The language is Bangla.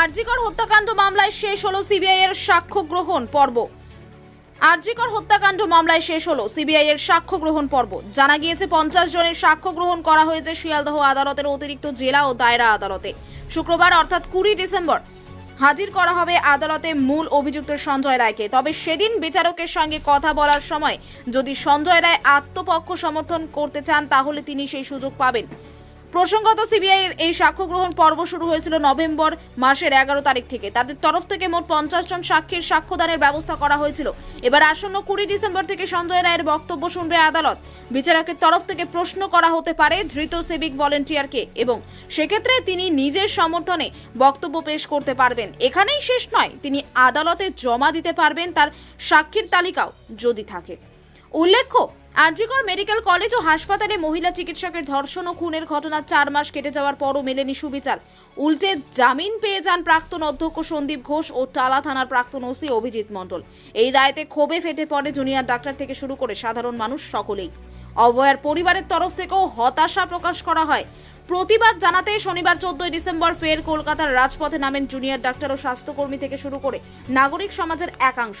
আরজিকর হত্যাকাণ্ড মামলায় শেষ হলো সিবিআই এর সাক্ষ্য গ্রহণ পর্ব। আরজিকর হত্যাকাণ্ড মামলায় শেষ হলো সিবিআই এর সাক্ষ্য গ্রহণ পর্ব। জানা গিয়েছে, পঞ্চাশ জনের সাক্ষ্য গ্রহণ করা হয়েছে শিয়ালদহ আদালতের অতিরিক্ত জেলা ও দায়রা আদালতে। শুক্রবার, অর্থাৎ কুড়ি ডিসেম্বর, হাজির করা হবে আদালতে মূল অভিযুক্ত সঞ্জয় রায়কে। তবে সেদিন বিচারকের সঙ্গে কথা বলার সময় যদি সঞ্জয় রায় আত্মপক্ষ সমর্থন করতে চান, তাহলে তিনি সেই সুযোগ পাবেন। প্রসঙ্গত সিবিআই এর এই সাক্ষ্য গ্রহণ পর্ব শুরু হয়েছিল নভেম্বর মাসের এগারো তারিখ থেকে। তাদের তরফ থেকে মোট পঞ্চাশ জন সাক্ষীর সাক্ষ্যদানের ব্যবস্থা করা হয়েছিল। এবার আসন্ন কুড়ি ডিসেম্বর থেকে সঞ্জয় রায়ের বক্তব্য শুনবে আদালত। বিচারকের তরফ থেকে প্রশ্ন করা হতে পারে ধৃত সিভিক ভলেন্টিয়ারকে এবং সেক্ষেত্রে তিনি নিজের সমর্থনে বক্তব্য পেশ করতে পারবেন। এখানেই শেষ নয়, তিনি আদালতে জমা দিতে পারবেন তার সাক্ষীর তালিকাও যদি থাকে। উল্লেখ্য আরজিকর মেডিকেল কলেজ ও হাসপাতালে মহিলা চিকিৎসকের ধর্ষণ ও খুনের ঘটনা চার মাস কেটে যাওয়ার পরও মেলেনি সুবিচার। উল্টে জামিন পেয়ে যান প্রাক্তন অধ্যক্ষ সন্দীপ ঘোষ ও টালা থানার প্রাক্তন ওসি অভিজিৎ মণ্ডল। এই রায়তে ক্ষোভে ফেটে পড়ে জুনিয়র ডাক্তার থেকে শুরু করে সাধারণ মানুষ সকলেই। অভয়ার পরিবারের তরফ থেকেও হতাশা প্রকাশ করা হয়। প্রতিবাদ জানাতে শনিবার চোদ্দই ডিসেম্বর ফের কলকাতার রাজপথে নামেন জুনিয়র ডাক্তার ও স্বাস্থ্যকর্মী থেকে শুরু করে নাগরিক সমাজের একাংশ।